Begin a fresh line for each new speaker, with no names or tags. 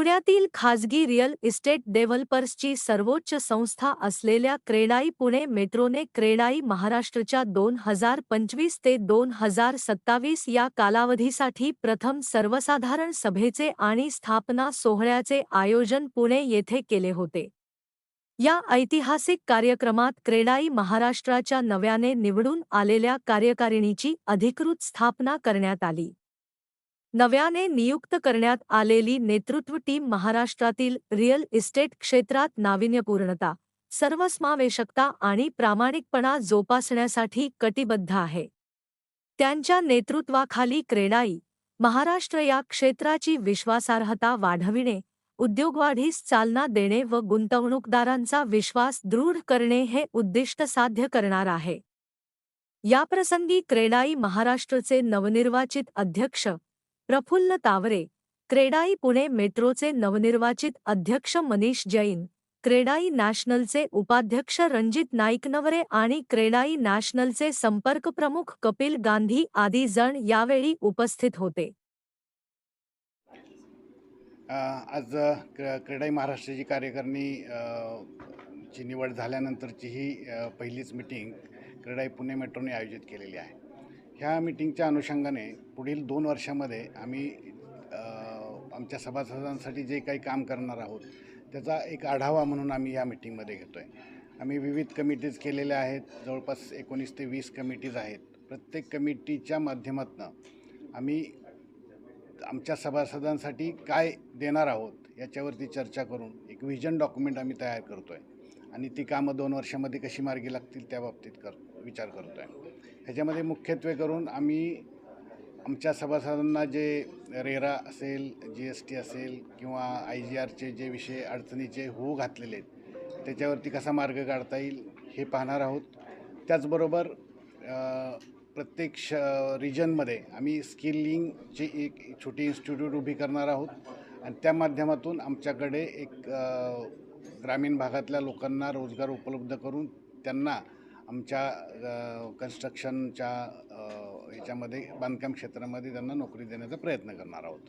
पुण्यातील खाजगी real estate डेव्हलपर्सची सर्वोच्च संस्था असलेल्या क्रेडाई पुणे मेट्रोने क्रेडाई महाराष्ट्रच्या दोन हजार पंचवीस ते दोन हजार सत्तावीस या कालावधीसाठी प्रथम सर्वसाधारण सभेचे आणि स्थापना सोहळ्याचे आयोजन पुणे येथे केले होते. या ऐतिहासिक कार्यक्रमात क्रेडाई महाराष्ट्राच्या नव्याने निवडून आलेल्या कार्यकारिणीची अधिकृत स्थापना करण्यात आली. नव्याने नियुक्त करण्यात आलेली नेतृत्व टीम महाराष्ट्रातील रिअल इस्टेट क्षेत्रात नाविन्यपूर्णता सर्वसमावेशकता आणि प्रामाणिकपणा जोपासण्यासाठी कटिबद्ध आहे. त्यांच्या नेतृत्वाखाली क्रेडाई महाराष्ट्र या क्षेत्राची विश्वासार्हता वाढविणे उद्योगवाढीस चालना देणे व गुंतवणूकदारांचा विश्वास दृढ करणे हे उद्दिष्ट साध्य करणार आहे. याप्रसंगी क्रेडाई महाराष्ट्रचे नवनिर्वाचित अध्यक्ष प्रफुल्ल तावरे क्रेडाई पुणे मेट्रोचे नवनिर्वाचित अध्यक्ष मनीष जैन क्रेडाई नॅशनलचे उपाध्यक्ष रणजित नाईकनवरे आणि क्रेडाई नॅशनलचे संपर्क प्रमुख कपिल गांधी आदी जण यावेळी उपस्थित होते.
आज क्रेडाई क्रीडाई महाराष्ट्राची कार्यकारिणी ची निवड झाल्यानंतरची ही पहिलीच मिटिंग क्रीडाई पुणे मेट्रोने आयोजित केलेली आहे. ह्या मिटिंगच्या अनुषंगाने पुढील दोन वर्षामध्ये आम्ही आमच्या सभासदांसाठी जे काही काम करणार आहोत त्याचा एक आढावा म्हणून आम्ही या मिटिंगमध्ये घेतो आहे आम्ही विविध कमिटीज केलेल्या आहेत जवळपास एकोणीस ते वीस कमिटीज आहेत. प्रत्येक कमिटीच्या माध्यमातून आम्ही आमच्या सभासदांसाठी काय देणार आहोत याच्यावरती चर्चा करून एक व्हिजन डॉक्युमेंट आम्ही तयार करतो आहे आणि ती कामं दोन वर्षामध्ये कशी मार्गी लागतील त्या बाबतीत कर विचार करतो आहे ह्याच्यामध्ये मुख्यत्वे करून आम्ही आमच्या सभासदांना जे रेरा असेल जी एस टी असेल किंवा आय जी आरचे जे विषय अडचणीचे होऊ घातलेले आहेत त्याच्यावरती कसा मार्ग काढता येईल हे पाहणार आहोत. त्याचबरोबर प्रत्येक श रिजनमध्ये आम्ही स्किलिंगची एक छोटी इन्स्टिट्यूट उभी करणार आहोत. आणि त्या माध्यमातून आमच्याकडे एक ग्रामीण भागातल्या लोकांना रोजगार उपलब्ध करून त्यांना आमच्या कन्स्ट्रक्शनच्या ह्याच्यामध्ये बांधकाम क्षेत्रामध्ये त्यांना नोकरी देण्याचा प्रयत्न करणार आहोत.